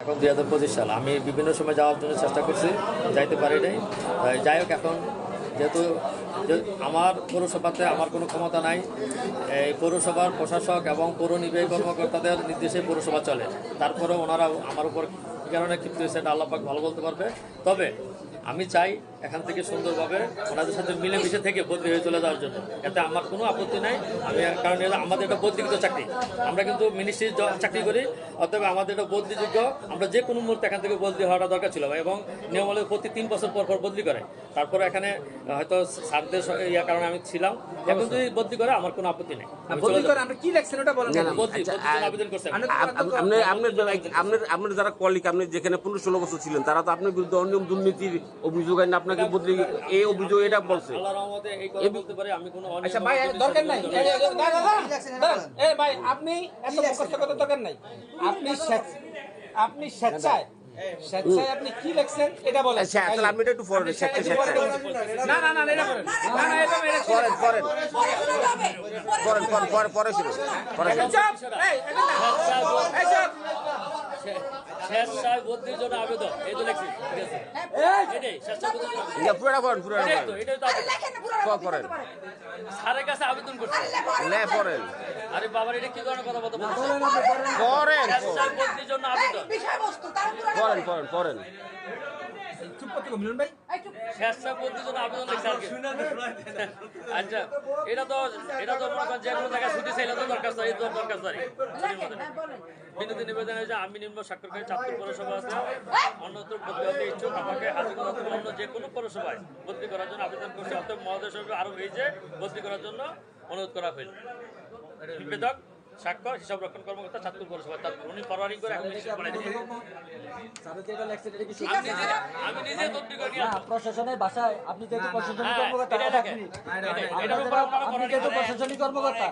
এখন দুই হাজার পঁচিশ সাল। আমি বিভিন্ন সময় যাওয়ার জন্য চেষ্টা করছি, যাইতে পারি নাই। যাই হোক এখন, যেহেতু আমার পৌরসভাতে আমার কোনো ক্ষমতা নাই, এই পৌরসভার প্রশাসক এবং পৌর নির্বাহী কর্মকর্তাদের নির্দেশে পৌরসভা চলে। তারপরে ওনারা আমার উপর কারণে ক্ষিপ্ত হয়েছে এটা আল্লাপাক ভালো বলতে পারবে। তবে আমি চাই এখান থেকে সুন্দরভাবে ওনাদের সাথে মিলেমিশে থেকে বদলি হয়ে চলে যাওয়ার জন্য। এতে আমার কোনো আপত্তি নাই। আমি কারণ এটা আমাদের এটা বদলিকৃত চাকরি। আমরা কিন্তু মিনিস্ট্রির চাকরি করি অতএব আমাদের এটা বদলিযোগ্য আমরা যে কোনো মুহূর্তে এখান থেকে বদলি হওয়াটা দরকার ছিল। এবং নিয়ম হলে প্রতি তিন বছর পর পর বদলি করে। তারপরে এখানে হয়তো স্যারদের স- ইয়ার কারণে আমি ছিলাম। এখন যদি বদলি করে আমার কোনো আপত্তি নেই। বদলি করে কি লেখছেন ওটা বলেন। বদলি আবেদন করছেন। আমরা- আপ- আপ- আপনি আপনার আপনার আপনার যারা কলিক আপনি যেখানে পনেরো ষোলো বছর ছিলেন তারা তো আপনার বিরুদ্ধে অনিয়ম দুর্নীতির অভিযোগ আইন আপনাকে বদলি এই অভিযোগ এটা বলছে। আচ্ছা ভাই দরকার নাই। ভাই আপনি এত মুখস্থ করার দরকার নাই। আপনি আপনি স্বেচ্ছায় স্বেচ্ছায় আপনি কি লেখছেন এটা বলেন। আচ্ছা তাহলে একটু পড়েন স্বেচ্ছা স্বেচ্ছা না না না না, এটা করেন না না এটা এটা পড়েন পড়েন। পড়েন। পড়েন পরে পরে শুরু পরে শুরু এই এই চুপ! স্বেচ্ছায় বদলির জন্য আবেদন এই তো লেখছি ঠিক আছে। পুরোটা পড়েন পুরোটা এটাই তো আবেদন। পড়েন স্যারের কাছে আবেদন করছে। লে পড়েন আরে বাবার এটা কি ধরনের কথা বলতে পড়েন করেন করেন জন্য আবেদন। বিষয়বস্তু তার উপর পড়েন পড়েন পড়েন চুপ করতে মিলন ভাই। স্বেচ্ছায় জন্য আবেদন লিখছে আচ্ছা এটা তো এটা তো মনে করেন যে কোনো জায়গায় ছুটি চাইলে তো দরকার এই দরকার চাই বিনোদী নিবেদন হয়েছে আমি নিম্ন স্বাক্ষরকারী চাঁদপুর পৌরসভা আছে। অন্যত্র বদলি ইচ্ছুক আমাকে হাজিগঞ্জ অন্য যে কোনো পৌরসভায় বদলি করার জন্য আবেদন করছে। মহোদয় সাহেব আরও হয়েছে বদলি করার জন্য অনুরোধ করা হয়েছে। নিবেদক স্বাক্ষর হিসাব রক্ষণ কর্মকর্তা চাঁদপুর পৌরসভা চাঁদপুর উনি ফরওয়ার্ডিং করে এখন নিশ্চিত করে দিবেন। আমি নিজে- করে। প্রশাসনের ভাষায় আপনি যেহেতু প্রশাসনিক কর্মকর্তা আপনি যেহেতু প্রশাসনিক কর্মকর্তা।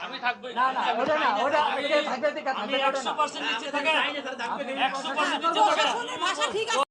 আমি থাকবোই না না ওটা না ওটা থাকবে আমি থাকবে ওটা একশো না পার্সেন্ট নিচে থাকেন। একশো পার্সেন্ট নিচে থাকেন। ভাষা ঠিক আছে।